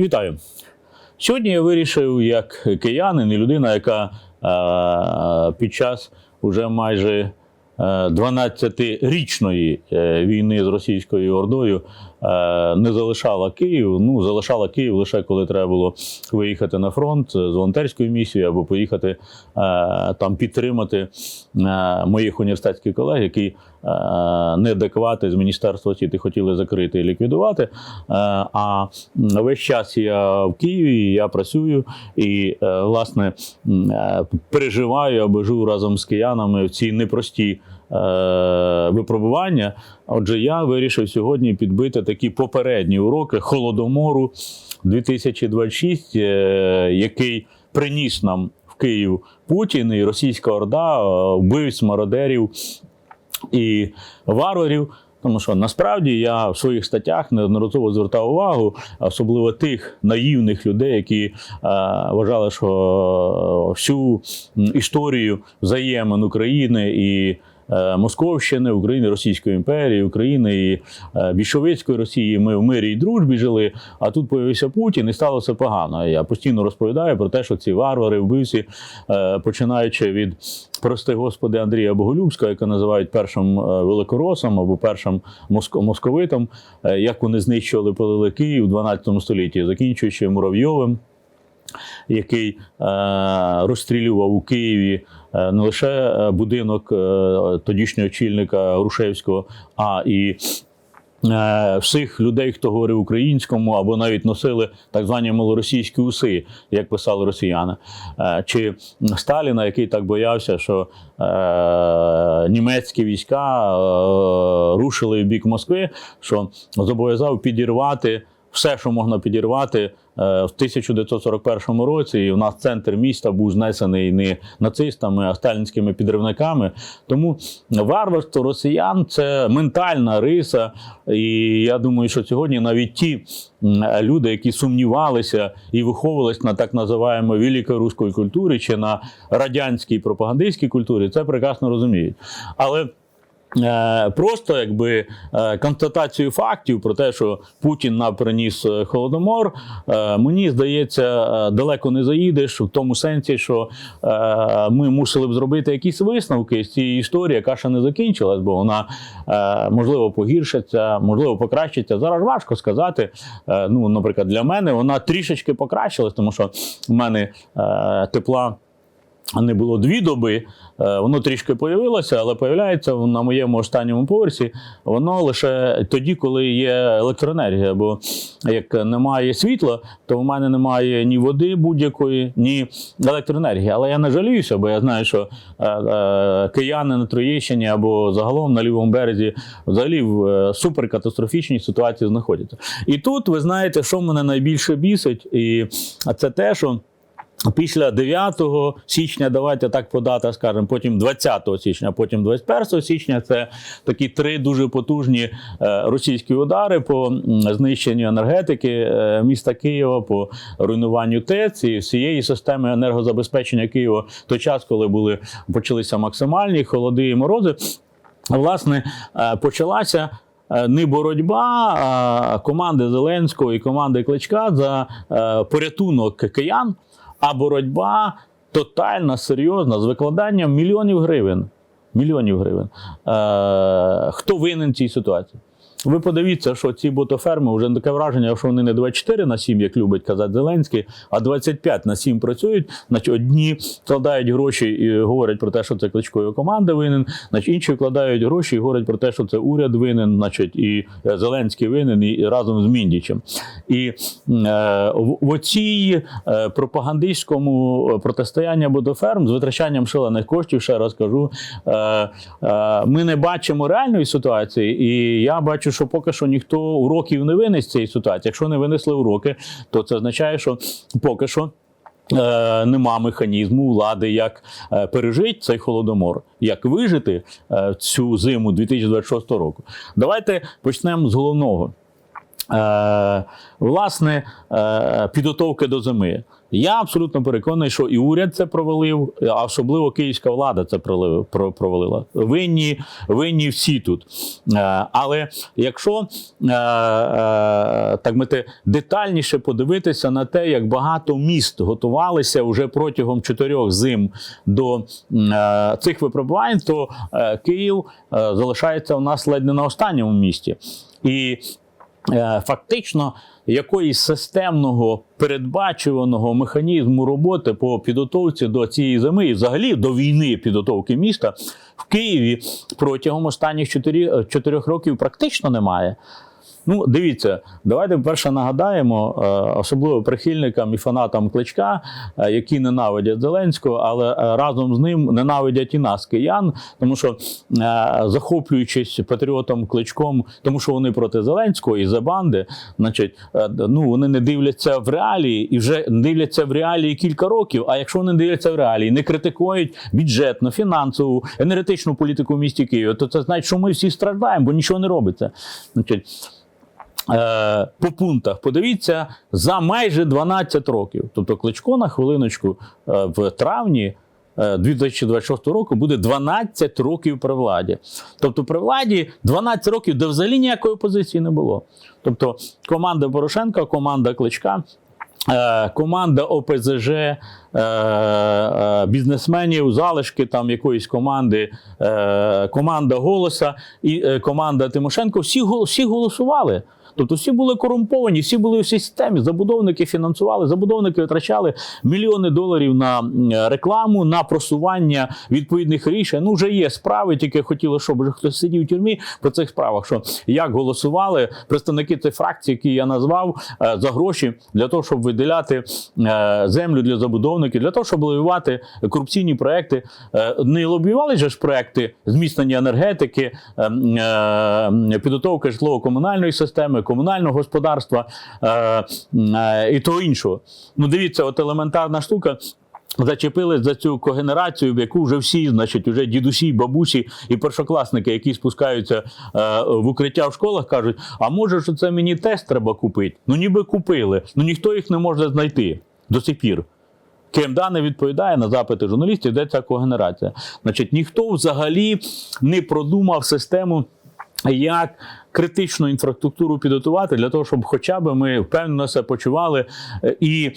Вітаю. Сьогодні я вирішив, як киянин і людина, яка е, під час уже майже е, 12-річної е, війни з російською ордою е, не залишала Київ. Ну, залишала Київ лише коли треба було виїхати на фронт з волонтерською місією або поїхати е, там підтримати е, моїх університетських колег, які е, неадеквати з Міністерства освіти хотіли закрити і ліквідувати. Е, А весь час я в Києві, я працюю і, е, власне, е, переживаю або живу разом з киянами в ці непрості е, випробування. Отже, я вирішив сьогодні підбити такі попередні уроки Холодомору 2026, е, який приніс нам в Київ Путін і російська орда, е, вбивць, мародерів і варварів. Тому що насправді я в своїх статтях неодноразово звертав увагу, особливо тих наївних людей, які е, вважали, що всю історію взаємин України і е, Московщини, України, Російської імперії, України і е, більшовицької Росії ми в мирі і дружбі жили. А тут появився Путін і стало все погано. Я постійно розповідаю про те, що ці варвари, вбивці, е, починаючи від прости господи Андрія Боголюбського, яка називають першим е, великоросом або першим моско- московитом, е, як вони знищували палили Київ у 12 столітті, закінчуючи Муравйовим. Який е, розстрілював у Києві е, не лише е, будинок е, тодішнього очільника Грушевського, а і е, всіх людей, хто говорив українському, або навіть носили так звані малоросійські уси, як писали росіяни, Е, чи Сталіна, який так боявся, що е, німецькі війська е, рушили в бік Москви, що зобов'язав підірвати. Все, що можна підірвати е, в 1941 році, і в нас центр міста був знесений не нацистами, а сталінськими підривниками. Тому варварство росіян це ментальна риса. І я думаю, що сьогодні навіть ті люди, які сумнівалися і виховувалися на так називаємо великоруській культурі чи на радянській пропагандистській культурі, це прекрасно розуміють. Але Просто якби е, констатацію фактів про те, що Путін нам приніс е, холодомор, е, мені здається, е, далеко не заїдеш в тому сенсі, що е, ми мусили б зробити якісь висновки з цієї історії, яка ще не закінчилась, бо вона е, можливо погіршиться, можливо, покращиться. Зараз важко сказати. Е, Ну, наприклад, для мене вона трішечки покращилась, тому що в мене е, тепла не було дві доби, е, воно трішки появилося, але появляється на моєму останньому поверсі воно лише тоді, коли є електроенергія. Бо як немає світла, то в мене немає ні води будь-якої, ні електроенергії. Але я не жаліюся, бо я знаю, що е, е, кияни на Троєщині або загалом на лівому березі взагалі в суперкатастрофічній ситуації знаходяться. І тут ви знаєте, що мене найбільше бісить, і це те, що. Після 9 січня, давайте так по датах скажемо, потім 20 січня, потім 21 січня це такі три дуже потужні е, російські удари по знищенню енергетики е, міста Києва, по руйнуванню ТЕЦ і всієї системи енергозабезпечення Києва той час, коли були почалися максимальні холоди і морози. Власне, е, почалася не боротьба а команди Зеленського і команди Кличка за порятунок киян, а боротьба тотальна, серйозна, з викладанням мільйонів гривень. Мільйонів гривень. Е, хто винен в цій ситуації? Ви подивіться, що ці ботоферми вже таке враження, що вони не 24 на 7, як любить казати Зеленський, а 25 на 7 працюють. Значить, одні вкладають гроші і говорять про те, що це кличкова команда винен, значить, інші вкладають гроші і говорять про те, що це уряд винен, значить, і е, Зеленський винен, і разом з Міндічем. І е, в, в оцій е, пропагандистському протистоянні ботоферм з витрачанням шалених коштів, ще раз кажу, е, е, ми не бачимо реальної ситуації, і я бачу, що поки що ніхто уроків не винес цієї ситуації. Якщо не винесли уроки, то це означає, що поки що. е, Нема механізму влади, як е, пережити цей холодомор, як вижити е, цю зиму 2026 року. Давайте почнемо з головного. Е, власне, е, підготовки до зими. Я абсолютно переконаний, що і уряд це провалив, а особливо київська влада це провалила. Винні, винні всі тут. Е, Але якщо е, е, так мити, детальніше подивитися на те, як багато міст готувалися вже протягом чотирьох зим до цих випробувань, то Київ залишається у нас ледь не на останньому місці. І фактично якоїсь системного передбачуваного механізму роботи по підготовці до цієї зими і взагалі до війни підготовки міста в Києві протягом останніх чотири- чотирьох років практично немає. Ну, дивіться, давайте перше нагадаємо, е, особливо прихильникам і фанатам кличка, е, які ненавидять Зеленського, але е, разом з ним ненавидять і нас, киян, тому що захоплюючись патріотом кличком, тому що вони проти Зеленського і за банди, значить, ну вони не дивляться в реалії і вже дивляться в реалії кілька років. А якщо вони дивляться в реалії, не критикують бюджетну, фінансову, енергетичну політику в місті Києва, то це значить, що ми всі страждаємо, бо нічого не робиться. Значить, по пунктах. Подивіться за майже 12 років. Тобто Кличко на хвилиночку е, в травні. е, 2026 року буде 12 років при владі. Тобто при владі 12 років, де взагалі ніякої опозиції не було. Тобто команда Порошенка, команда Кличка, е, команда ОПЗЖ, е, е, бізнесменів, залишки там якоїсь команди, е, команда Голоса і е, команда Тимошенко, всі, всі голосували. Тобто всі були корумповані, всі були у системі. Забудовники фінансували, забудовники витрачали мільйони доларів на рекламу, на просування відповідних рішень. Ну, вже є справи, тільки хотіло, щоб хтось сидів у тюрмі по цих справах. Що як голосували представники цих фракцій, які я назвав, е, за гроші для того, щоб виділяти е, землю для забудовників, для того, щоб лобіювати корупційні проекти. Е, Не лобіювали ж проекти зміцнення енергетики, е, е, підготовки житлово-комунальної системи, комунального господарства е, е, і того іншого. Ну, дивіться, от елементарна штука. Зачепились за цю когенерацію, в яку вже всі, значить, вже дідусі, бабусі і першокласники, які спускаються е, в укриття в школах, кажуть: а може, що це мені тест треба купити? Ну ніби купили, ну ніхто їх не може знайти до сих пір. КМДА не відповідає на запити журналістів, де ця когенерація. Значить, ніхто взагалі не продумав систему, як критичну інфраструктуру підготувати для того, щоб хоча б ми впевнено себе почували е, і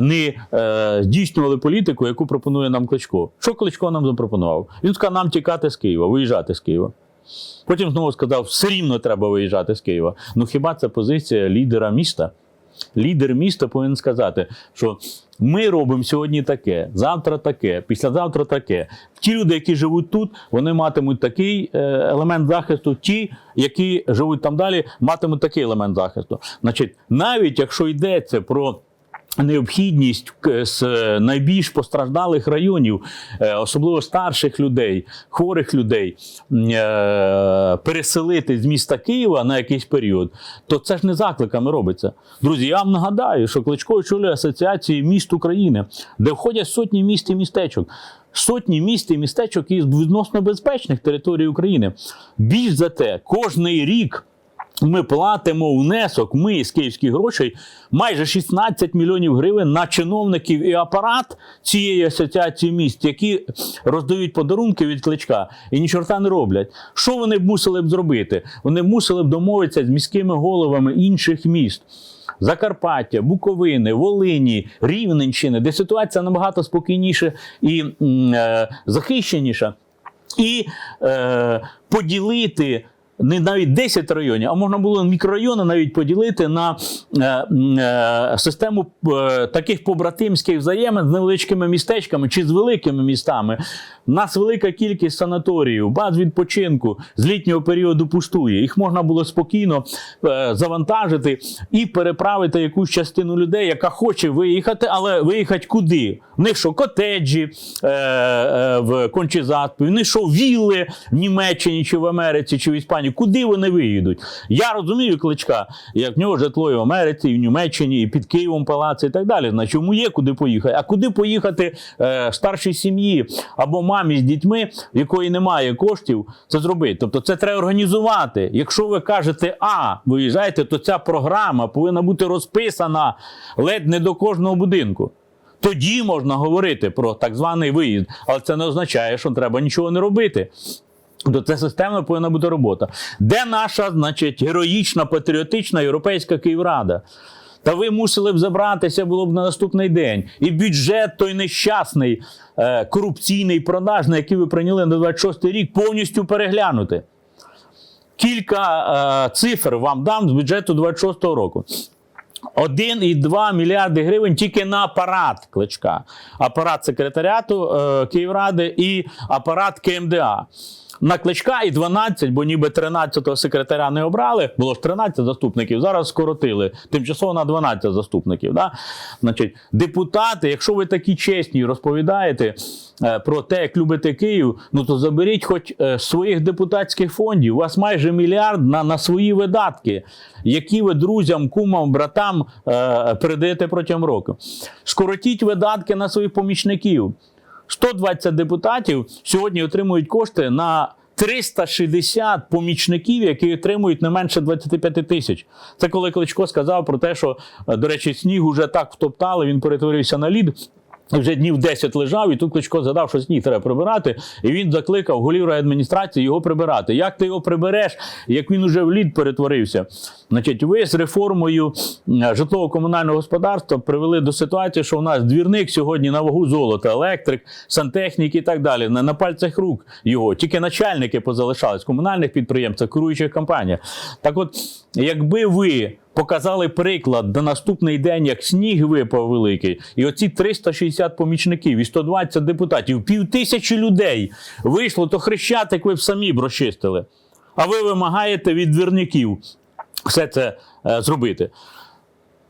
не е, здійснювали політику, яку пропонує нам Кличко. Що Кличко нам запропонував? Він сказав, нам тікати з Києва, виїжджати з Києва. Потім знову сказав, все рівно треба виїжджати з Києва. Ну хіба це позиція лідера міста? Лідер міста повинен сказати, що ми робимо сьогодні таке, завтра таке, післязавтра таке. Ті люди, які живуть тут, вони матимуть такий е, елемент захисту. Ті, які живуть там далі, матимуть такий елемент захисту. Значить, навіть якщо йдеться про необхідність з е, найбільш постраждалих районів, е, особливо старших людей, хворих людей, е, переселити з міста Києва на якийсь період, то це ж не закликами робиться. Друзі, я вам нагадаю, що Кличко очолює асоціації міст України, де входять сотні міст і містечок. Сотні міст і містечок із відносно безпечних територій України. Більш за те, кожний рік ми платимо внесок, ми з київських грошей, майже 16 мільйонів гривень на чиновників і апарат цієї асоціації міст, які роздають подарунки від кличка і ні чорта не роблять. Що вони б мусили б зробити? Вони мусили б домовитися з міськими головами інших міст. Закарпаття, Буковини, Волині, Рівненщини, де ситуація набагато спокійніша і е, захищеніша і е, поділити. Не навіть 10 районів, а можна було мікрорайони навіть поділити на е, е, систему е, таких побратимських взаємин з невеличкими містечками чи з великими містами. У нас велика кількість санаторіїв, баз відпочинку з літнього періоду пустує. Їх можна було спокійно завантажити і переправити якусь частину людей, яка хоче виїхати, але виїхати куди? Них що котеджі е, е, в Кончезаспі, них що вілли в Німеччині чи в Америці, чи в Іспанії. Плані, куди вони виїдуть? Я розумію кличка, як в нього житло і в Америці, і в Німеччині, і під Києвом палаци, і так далі. Значить, йому є куди поїхати. А куди поїхати е, старшій сім'ї або мамі з дітьми, в якої немає коштів, це зробити. Тобто це треба організувати. Якщо ви кажете А, виїжджайте, то ця програма повинна бути розписана ледь не до кожного будинку. Тоді можна говорити про так званий виїзд, але це не означає, що треба нічого не робити. То це системна повинна бути робота. Де наша, значить, героїчна, патріотична європейська Київрада? Та ви мусили б забратися було б на наступний день. І бюджет той нещасний, е, корупційний, продажний, який ви прийняли на 26 рік, повністю переглянути. Кілька е, цифр вам дам з бюджету 26 року. 1,2 мільярди гривень тільки на апарат кличка. Апарат секретаріату е, Київради і апарат КМДА. На кличка і 12, бо ніби 13-го секретаря не обрали. Було ж 13 заступників. Зараз скоротили тимчасово на 12 заступників. Да? Значить, депутати, якщо ви такі чесні розповідаєте е, про те, як любите Київ, ну то заберіть хоч е, своїх депутатських фондів. У вас майже мільярд на, на свої видатки, які ви друзям, кумам, братам е, передаєте протягом року. Скоротіть видатки на своїх помічників. 120 депутатів сьогодні отримують кошти на 360 помічників, які отримують не менше 25 тисяч. Це коли Кличко сказав про те, що, е, до речі, сніг уже так втоптали, він перетворився на лід. Вже днів 10 лежав, і тут Кличко згадав, що сніг треба прибирати. І він закликав голів адміністрації його прибирати. Як ти його прибереш, як він уже в лід перетворився? Значить, ви з реформою житлово-комунального господарства привели до ситуації, що у нас двірник сьогодні на вагу золота, електрик, сантехнік і так далі. На, на пальцях рук його. Тільки начальники позалишались комунальних підприємств, керуючих компаній. Так от, якби ви показали приклад на наступний день, як сніг випав великий, і оці 360 помічників і 120 депутатів, пів тисячі людей вийшло, то хрещатик ви б самі б розчистили. А ви вимагаєте від двірників все це е, зробити.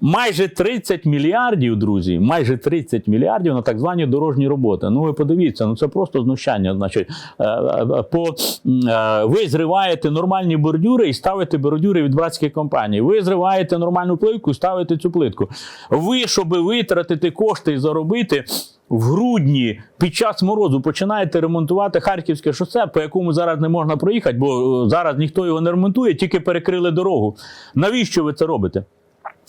Майже 30 мільярдів, друзі, майже 30 мільярдів на так звані дорожні роботи. Ну ви подивіться, ну це просто знущання. Значить, е, е, по, е, ви зриваєте нормальні бордюри і ставите бордюри від братських компаній. Ви зриваєте нормальну плитку і ставите цю плитку. Ви, щоб витратити кошти і заробити. В грудні під час морозу починаєте ремонтувати харківське шосе, по якому зараз не можна проїхати, бо зараз ніхто його не ремонтує, тільки перекрили дорогу. Навіщо ви це робите?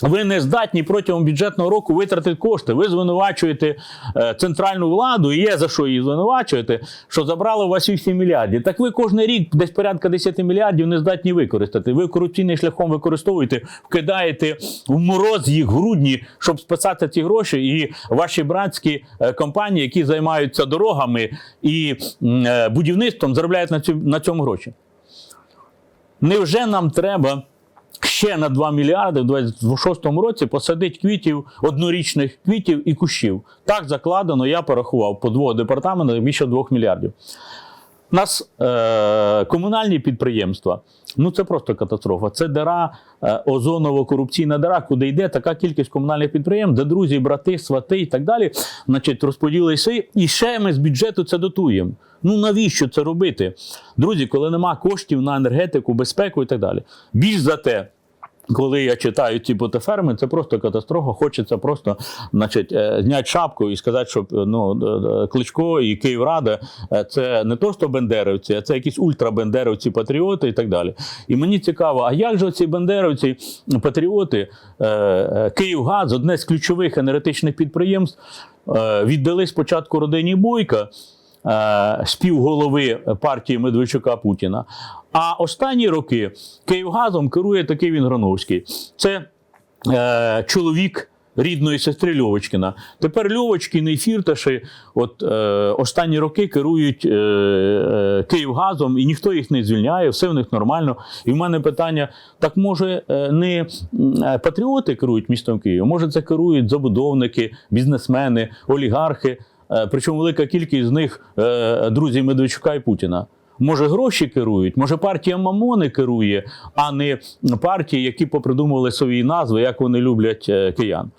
Ви не здатні протягом бюджетного року витратити кошти. Ви звинувачуєте е, центральну владу, і є за що її звинувачуєте, що забрали у вас 8 мільярдів. Так ви кожен рік десь порядка 10 мільярдів не здатні використати. Ви корупційним шляхом використовуєте, вкидаєте в мороз їх в грудні, щоб списати ці гроші. І ваші братські е, компанії, які займаються дорогами і е, будівництвом, заробляють на цьому гроші. Невже нам треба ще на 2 мільярди в 2026 році посадить квітів, однорічних квітів і кущів? Так закладено, я порахував по двох департаментах більше 2 мільярдів. У нас е, комунальні підприємства. Ну це просто катастрофа. Це дира, е, озоново-корупційна дира, куди йде така кількість комунальних підприємств, де друзі, брати, свати і так далі, значить, розподіли си, і ще ми з бюджету це дотуємо. Ну навіщо це робити? Друзі, коли нема коштів на енергетику, безпеку і так далі. Більш за те. Коли я читаю ці ботоферми, це просто катастрофа. Хочеться просто значить, е, зняти шапку і сказати, що ну, е, е, Кличко і Київрада е, це не то, що бендерівці, а це якісь ультрабендерівці, патріоти і так далі. І мені цікаво, а як же ці бендерівці, патріоти, Київгаз, одне з ключових енергетичних підприємств, віддали спочатку родині Бойка співголови партії Медведчука Путіна. А останні роки Київгазом керує такий він Грановський. Це е, чоловік. Рідної сестри Льовочкіна. Тепер Льовочкін і Фірташі от, е, останні роки керують е, е, Київгазом, і ніхто їх не звільняє, все в них нормально. І в мене питання: так може е, не е, патріоти керують містом Києва, може це керують забудовники, бізнесмени, олігархи, е, причому велика кількість з них е, друзі Медведчука і Путіна. Може, гроші керують, може партія Мамони керує, а не партії, які попридумували свої назви, як вони люблять е, киян.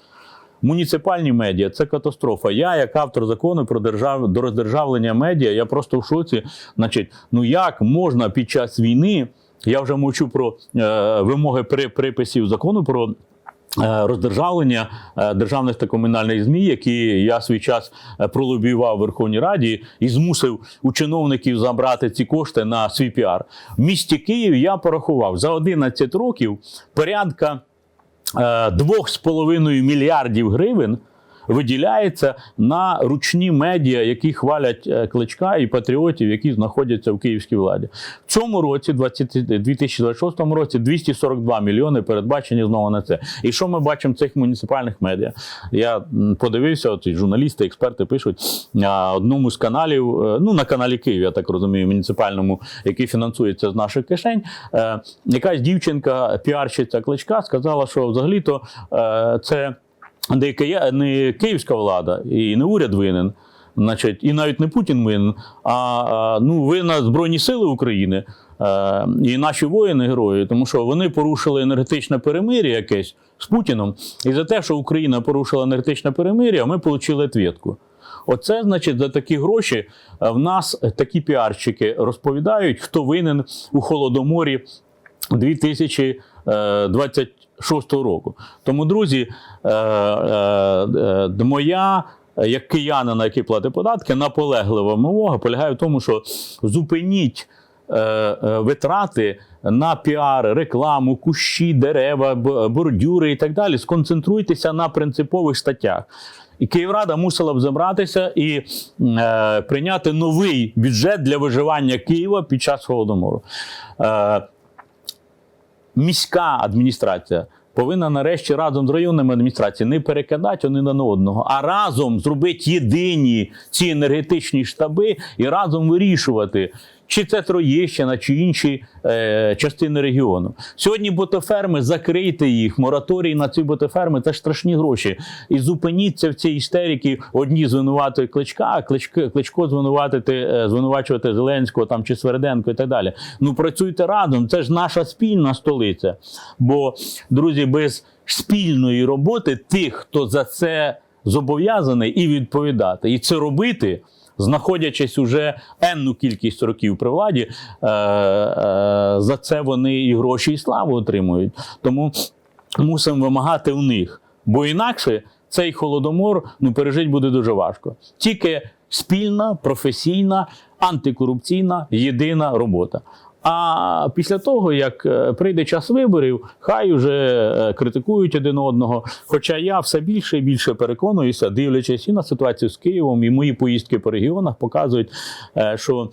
Муніципальні медіа це катастрофа. Я, як автор закону про держав... до роздержавлення медіа, я просто в шоці. Значить, ну як можна під час війни Я вже мовчу про е, вимоги при приписів закону про. Е, Роздержавлення е, державних та комунальних змі, які я свій час е, пролобіював в Верховній Раді і змусив у чиновників забрати ці кошти на свій піар. В місті Київ я порахував за 11 років порядка е, 2,5 мільярдів гривень виділяється на ручні медіа, які хвалять е, кличка і патріотів, які знаходяться в київській владі. В цьому році, 2026 році, 242 мільйони передбачені знову на це. І що ми бачимо в цих муніципальних медіа? Я подивився, от журналісти, експерти пишуть на одному з каналів, е, ну на каналі Київ, я так розумію, муніципальному, який фінансується з наших кишень. е, Якась дівчинка, піарщиця кличка, сказала, що взагалі-то це де не київська влада і не уряд винен, значить, і навіть не Путін винен, а, ну, винна Збройні Сили України е, і наші воїни герої, тому що вони порушили енергетичне перемир'я якесь з Путіном. І за те, що Україна порушила енергетичне перемир'я, ми отримали відповідку. Оце, значить, за такі гроші е, в нас такі піарщики розповідають, хто винен у Холодоморі 2026 року. Тому, друзі, е, е, е, моя. Як киянина, який платить податки, наполеглива вимога полягає в тому, що зупиніть е, е, витрати на піар, рекламу, кущі, дерева, бордюри і так далі. Сконцентруйтеся на принципових статтях. І Київрада мусила б забратися і е, прийняти новий бюджет для виживання Києва під час голодомору. Е, міська адміністрація повинна нарешті разом з районними адміністраціями не перекидати вони на одного, а разом зробити єдині ці енергетичні штаби і разом вирішувати. Чи це Троєщина, чи інші е, частини регіону. Сьогодні ботоферми, закрийте їх, мораторій на ці ботоферми це страшні гроші. І зупиніться в цій істерики. Одні звинуватують кличка, а кличко, кличко звинуватити, е, звинувачувати Зеленського там чи Сверденко і так далі. Ну працюйте разом, це ж наша спільна столиця. Бо, друзі, без спільної роботи тих, хто за це зобов'язаний і відповідати, і це робити. Знаходячись уже енну кількість років при владі, е, е, за це вони і гроші, і славу отримують. Тому мусимо вимагати у них. Бо інакше цей холодомор ну, пережити буде дуже важко. Тільки спільна, професійна, антикорупційна, єдина робота. А після того, як е, прийде час виборів, хай уже е, критикують один одного. Хоча я все більше і більше переконуюся, дивлячись і на ситуацію з Києвом, і мої поїздки по регіонах показують, е, що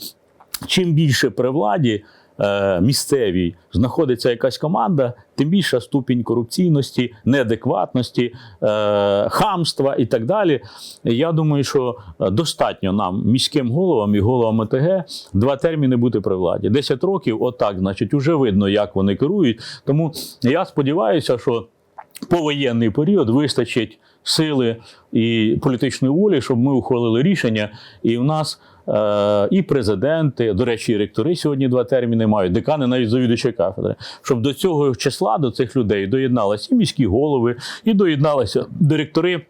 чим більше при владі місцевій знаходиться якась команда, тим більша ступінь корупційності, неадекватності, е, хамства і так далі. Я думаю, що е, достатньо нам, міським головам і головам ОТГ, два терміни бути при владі. 10 років, отак, значить, уже видно, як вони керують. Тому я сподіваюся, що повоєнний період вистачить сили і політичної волі, щоб ми ухвалили рішення, і в нас. Е, І президенти, до речі, і ректори сьогодні два терміни мають, декани навіть завідувачі кафедри, щоб до цього числа, до цих людей доєдналися і міські голови, і доєдналися директори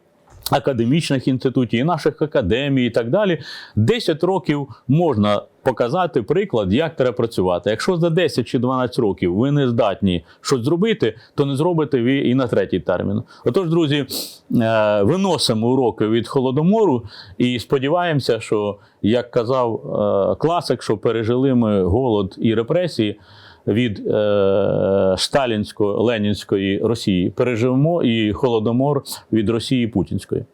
академічних інститутів, і наших академій, і так далі. 10 років можна показати приклад, як треба працювати. Якщо за 10 чи 12 років ви не здатні щось зробити, то не зробите ви і на третій термін. Отож, друзі, е, виносимо уроки від холодомору і сподіваємося, що як казав е, класик, що пережили ми голод і репресії. Від е, сталінсько-ленінської Росії переживемо і холодомор від Росії Путінської.